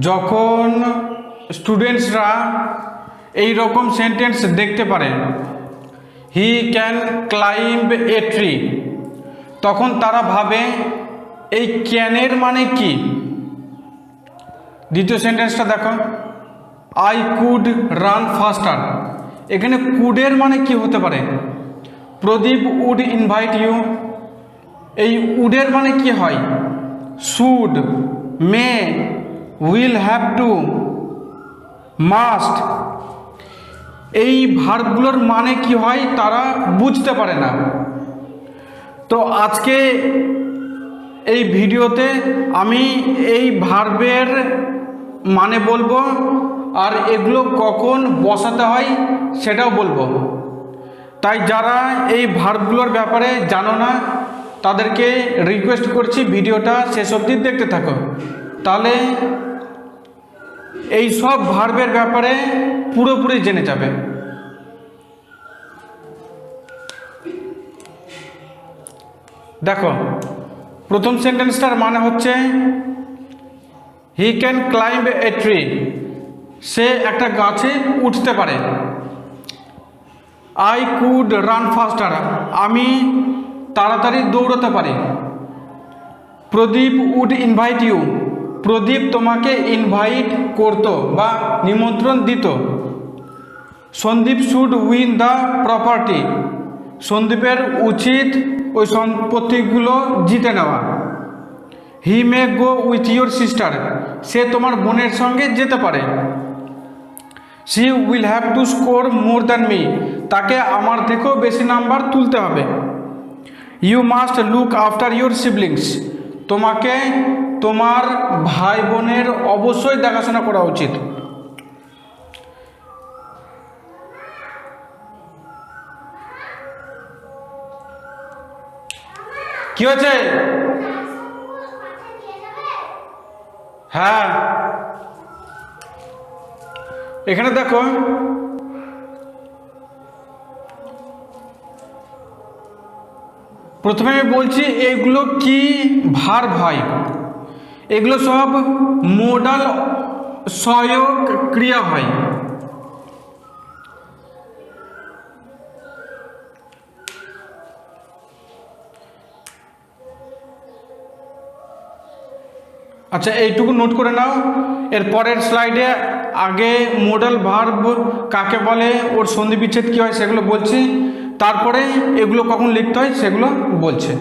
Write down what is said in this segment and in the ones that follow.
যখন স্টুডেন্টসরা এই রকম সেন্টেন্স দেখতে পারে he can climb a tree তখন তারা ভাবে, এই ক্যানের মানে কি? দ্বিতীয় সেন্টেন্সটা দেখো আই কুড রান ফাস্টার এখানে কুডের মানে কি হতে পারে? প্রদীপ উড ইনভাইট ইউ এই উডের মানে কি হয়? Should may will have to must এই ভার্বগুলোর মানে কি হয় তারা বুঝতে পারে না। তো আজকে এই ভিডিওতে আমি এই ভার্বের মানে বলব আর এগুলো কখন বসাতে হয় সেটাও বলব। তাই যারা এই ভার্বগুলোর ব্যাপারে জানো না, তাদেরকে রিকোয়েস্ট করছি ভিডিওটা শেষ অবধি দেখতে থাকো। তাহলে এই সব ভার্বের ব্যাপারে পুরোপুরি জেনে যাবে। দেখো, প্রথম সেন্টেন্সটার মানে হচ্ছে he can climb a tree সে একটা গাছে উঠতে পারে। আই কুড রান ফাস্টার আমি তাড়াতাড়ি দৌড়তে পারি। Pradip would invite you Pradip তোমাকে ইনভাইট করতো বা নিমন্ত্রণ দিত। Sandip should win the property সন্দীপের উচিত ওই সম্পত্তিগুলো জিতে নেওয়া। He may go with your sister সে তোমার বোনের সঙ্গে যেতে পারে। She will have to score more than me তাকে আমার থেকেও বেশি নাম্বার তুলতে হবে। You must look after your siblings তোমাকে তোমার ভাই বোনের অবশ্যই দেখাশোনা করা উচিত। কি হয়েছে? হ্যাঁ। এখানে দেখো। প্রথমে বলছি, এগুলো কি ভার হয় এগুলো সব মোডাল সহায়ক ক্রিয়া হয়। আচ্ছা এইটুকু নোট করে নাও। এর পরের স্লাইডে আগে মোডাল ভার্ব কাকে বলে, ওর সন্ধি বিচ্ছেদ কী হয় সেগুলো বলছি। তারপরে এগুলো কখন লিখতে হয় সেগুলো বলছে।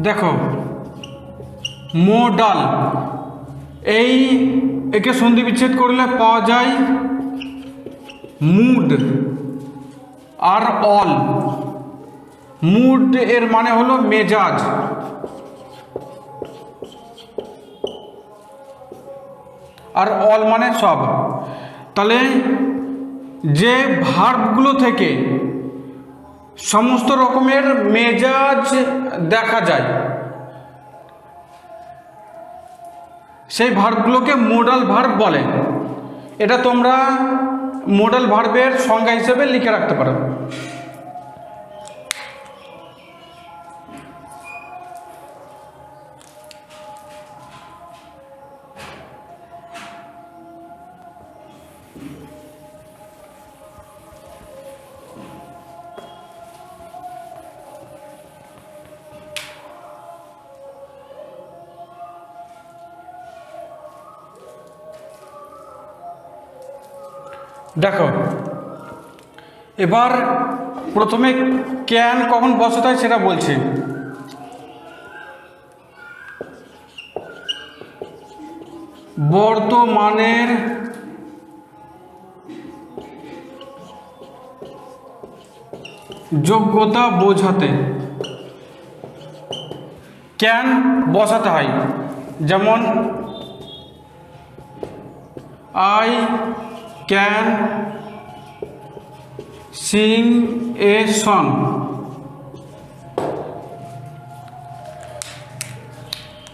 দেখো মোডাল এই, একে সন্ধি বিচ্ছেদ করলে পাওয়া যায় মুড আর অল। মুড এর মানে হলো মেজাজ। আর অল মানে সব। তাহলে যে ভার্বগুলো থেকে সমস্ত রকমের মেজাজ দেখা যায়। সেই ভার্বগুলোকে মোডাল ভার্ব বলে। এটা তোমরা মোডাল ভার্বের সংজ্ঞা হিসেবে লিখে রাখতে পারো। দেখো, এবার প্রথমে ক্যান কখন বসাতে হয় সেটা বলছি। বর্তমানের যোগ্যতা বোঝাতে ক্যান বসাতে হয়। যেমন I can sing a song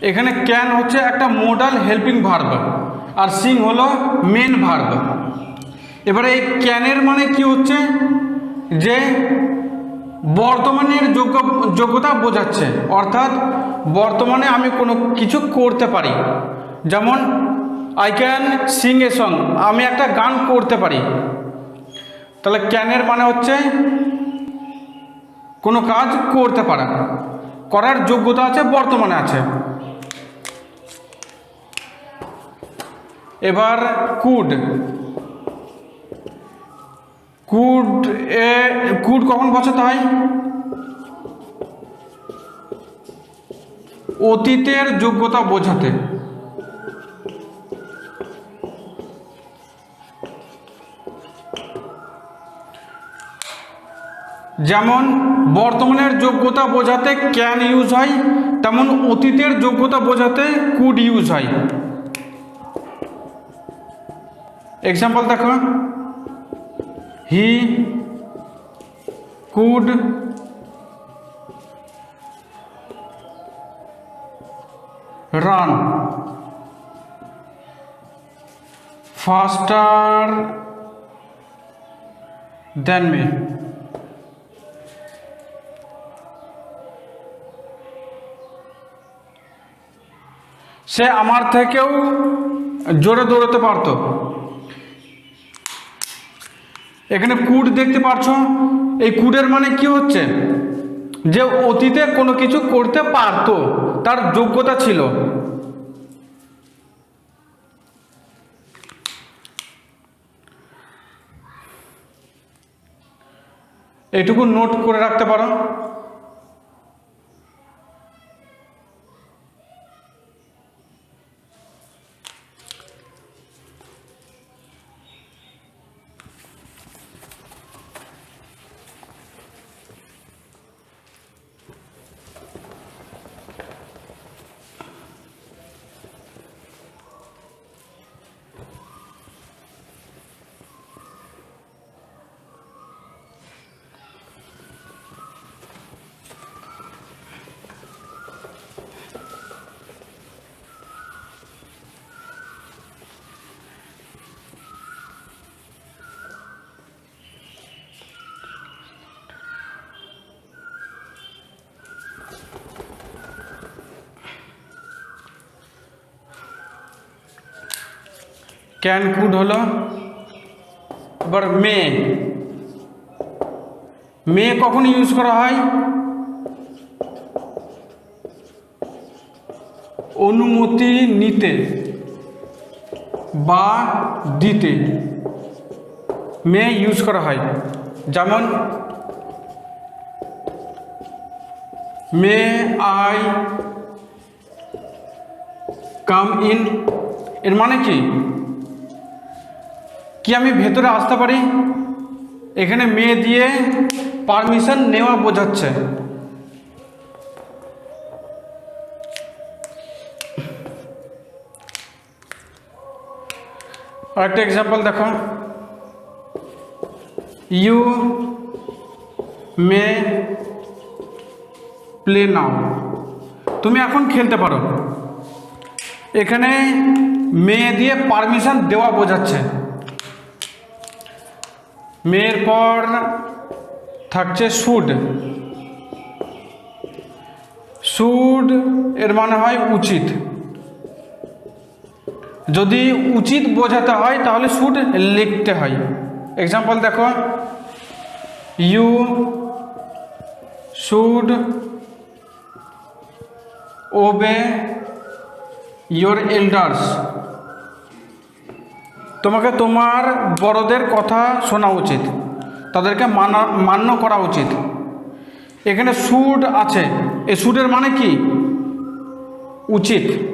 এখানে ক্যান হচ্ছে একটা মোডাল হেল্পিং ভার্ব আর সিং হলো মেন ভার্ব এবারে এই ক্যানের মানে কি হচ্ছে? যে বর্তমানের যোগ্য, যোগ্যতা বোঝাচ্ছে। অর্থাৎ বর্তমানে আমি কোনো কিছু করতে পারি। যেমন I can sing a song আমি একটা গান করতে পারি। তাহলে ক্যানের মানে হচ্ছে কোনো কাজ করতে পারা। করার যোগ্যতা আছে, বর্তমানে আছে। এবার কুড কুড এ কুড কখন বসাতে হয়? অতীতের যোগ্যতা বোঝাতে। যেমন বর্তমানের যোগ্যতা বোঝাতে ক্যান ইউজ হয়, তেমন অতীতের যোগ্যতা বোঝাতে কুড ইউজ হয়। এক্সাম্পল দেখো। He could run faster than me সে আমার থেকেও জোরে দৌড়াতে পারতো। এখানে কুড দেখতে পাচ্ছ এই কুডের মানে কি হচ্ছে? যে অতীতে কোনো কিছু করতে পারতো, তার যোগ্যতা ছিল। এইটুকু নোট করে রাখতে পারো। ক্যান কুড হলো? এবার মে। মে কখন ইউজ করা হয়? অনুমতি নিতে বা দিতে মে ইউজ করা হয়। যেমন মে আই কাম ইন, এর মানে কি? কি আমি ভেতরে আসতে পারি? এখানে মেয়ে দিয়ে পারমিশন নেওয়া বোঝাচ্ছে। আরেকটা এক্সাম্পল দেখো। ইউ মে প্লে নাও তুমি এখন খেলতে পারো। এখানে মেয়ে দিয়ে পারমিশন দেওয়া বোঝাচ্ছে। মেয়ের পর থাকছে সুড সুড এর মানে হয় উচিত যদি উচিত বোঝাতে হয় তাহলে শুড লিখতে হয় এক্সাম্পল দেখো you should obey your elders তোমাকে তোমার বড়দের কথা শোনা উচিত। তাদেরকে মানা, মান্য করা উচিত। এখানে শুড আছে। এই শুডের মানে কি? উচিত।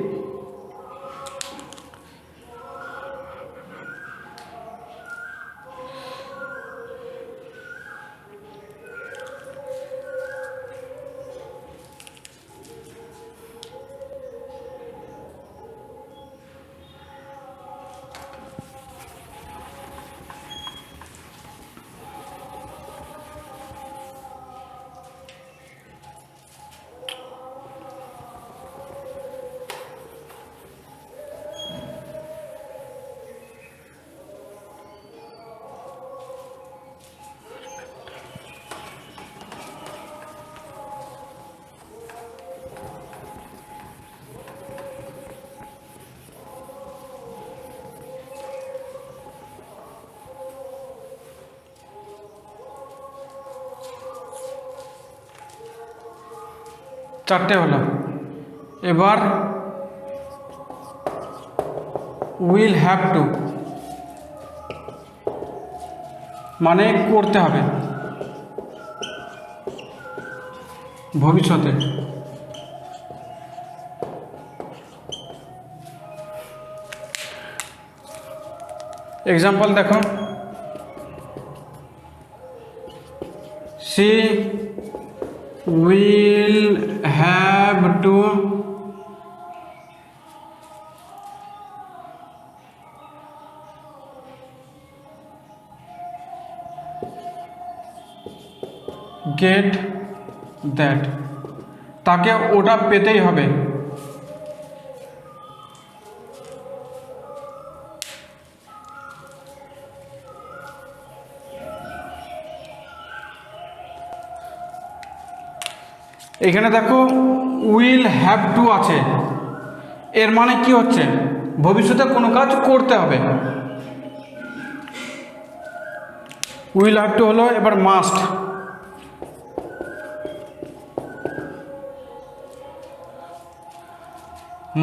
চারটে হলো। এবার উইল হ্যাভ টু মানে করতে হবে। ভবিষ্যতে। এক্সাম্পল দেখো। She will have to get that তাকে ওটা পেতেই হবে এখানে দেখো উইল হ্যাভ টু আছে। এর মানে কি হচ্ছে? ভবিষ্যতে কোনো কাজ করতে হবে। উইল হ্যাভ টু হলো এবার মাস্ট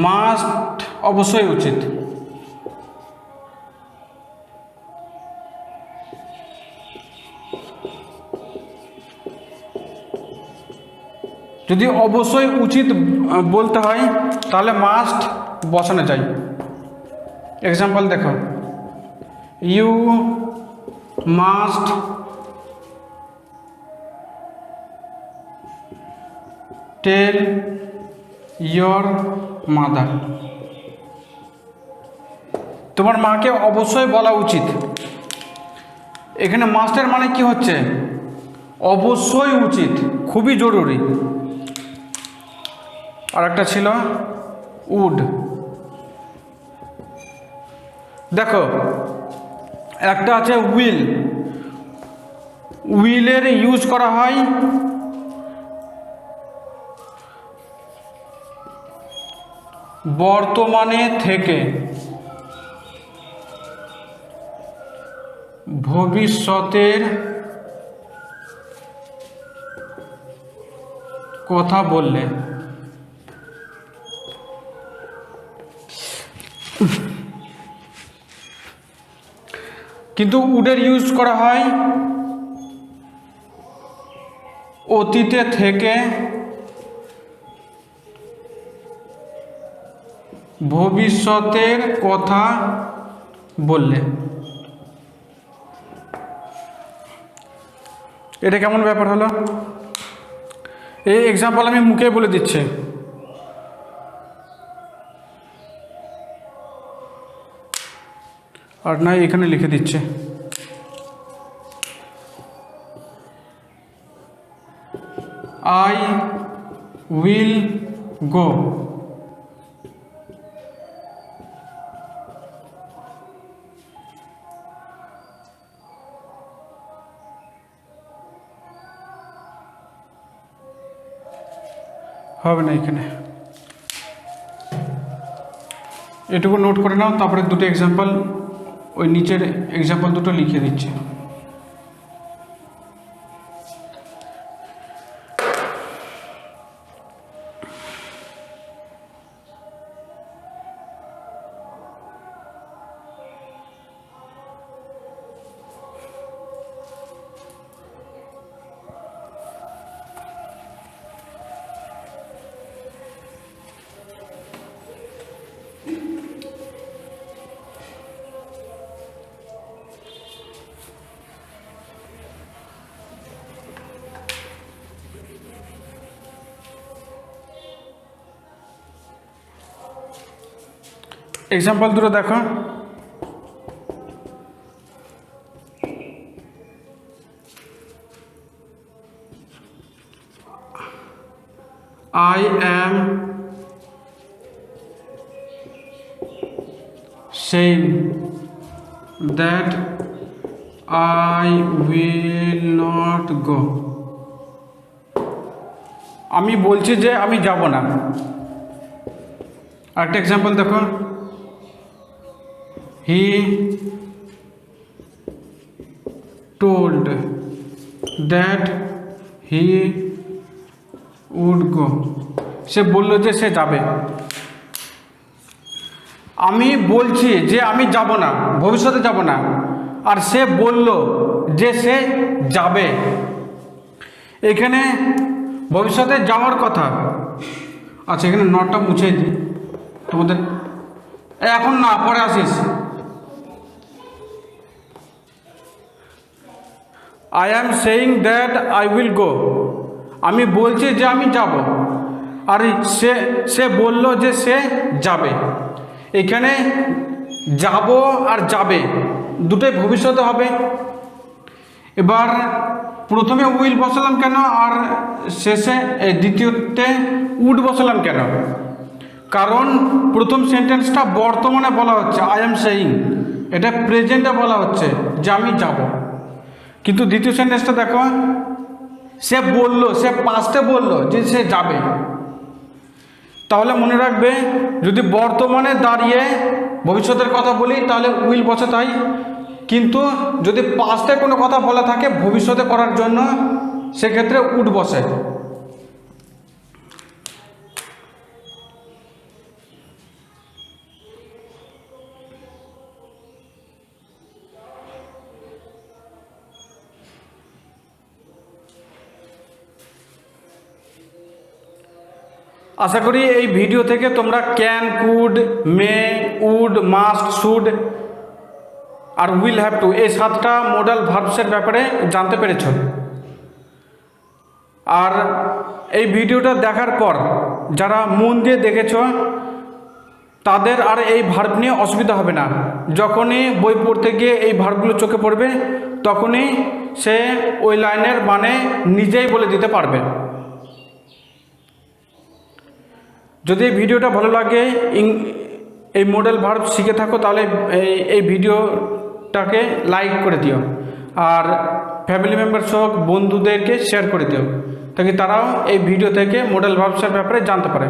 মাস্ট অবশ্যই উচিত। যদি অবশ্যই উচিত বলতে হয়, তাহলে মাস্ট বসানো যায়। এক্সাম্পল দেখো। You must tell your mother তোমার মাকে অবশ্যই বলা উচিত। এখানে মাস্টের মানে কি হচ্ছে? অবশ্যই উচিত। খুবই জরুরি। আর একটা ছিল উড। দেখো, একটা আছে উইল উইলের ইউজ করা হয় বর্তমানে থেকে। ভবিষ্যতের কথা বললে। কিন্তু উডের ইউজ করা হয় অতীতে থেকে ভবিষ্যতের কথা বললে। এটা কেমন ব্যাপার হলো? এই এক্সাম্পল আমি মুখে বলে দিচ্ছি। আর নয় এখানে লিখে দিচ্ছে। আই উইল গো হবে না এখানে। এটুকু নোট করে নাও, তারপরে দুটো এক্সাম্পল ওই নিচের এক্সাম্পল দুটো লিখে দিচ্ছি। এক্সাম্পল দুটো দেখো। I am saying that I will not go. আমি বলছি যে আমি যাব না। আরেকটা এক্সাম্পল দেখো। He told that he would go সে বলল যে সে যাবে। আমি বলছি যে আমি যাব না, ভবিষ্যতে যাব না। আর সে বলল যে সে যাবে। এখানে ভবিষ্যতে যাওয়ার কথা। আচ্ছা এখানে নটটা মুছে দিই তোমাদের এখন না, পরে আসিস। I am saying that I will go আমি বলছি যে আমি যাব। আর সে সে বলল যে সে যাবে। এখানে যাব আর যাবে দুটোই ভবিষ্যতে হবে। এবার প্রথমে উইল বসালাম কেন? আর শেষে দ্বিতীয়তে উড বসালাম কেন? কারণ প্রথম সেন্টেন্সটা বর্তমানে বলা হচ্ছে আই এম সেইং এটা প্রেজেন্টে বলা হচ্ছে যে আমি যাব। কিন্তু দ্বিতীয় সেন্টেন্সটা দেখো, সে বলল, সে পাঁচটা বলল যে সে যাবে। তাহলে মনে রাখবে, যদি বর্তমানে দাঁড়িয়ে ভবিষ্যতের কথা বলি, তাহলে উইল বসে তাই। কিন্তু যদি পাঁচটায় কোনো কথা বলা থাকে, ভবিষ্যতে করার জন্য, সেক্ষেত্রে উঠ বসে। আশা করি এই ভিডিও থেকে তোমরা can could may would must should R will have to এই সাতটা মডেল ভার্বসের ব্যাপারে জানতে পেরেছ। আর এই ভিডিওটা দেখার পর যারা মন দিয়ে দেখেছ, তাদের আর এই ভার্ব নিয়ে অসুবিধা হবে না। যখনই বই পড়তে গিয়ে এই ভার্বগুলো চোখে পড়বে, তখনই সে ওই লাইনের মানে নিজেই বলে দিতে পারবে। যদি এই ভিডিওটা ভালো লাগে এই মডেল ভার্ব শিখে থাকো, তাহলে এই এই ভিডিওটাকে লাইক করে দিও। আর ফ্যামিলি মেম্বারস হোক বন্ধুদেরকে শেয়ার করে দিও তাকে তারাও এই ভিডিও থেকে মডেল ভার্বসের ব্যাপারে জানতে পারে।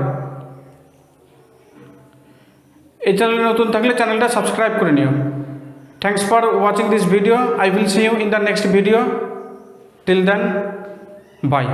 এই চ্যানেলে নতুন থাকলে চ্যানেলটা সাবস্ক্রাইব করে নিও। Thanks for watching this video I will see you in the next video till then bye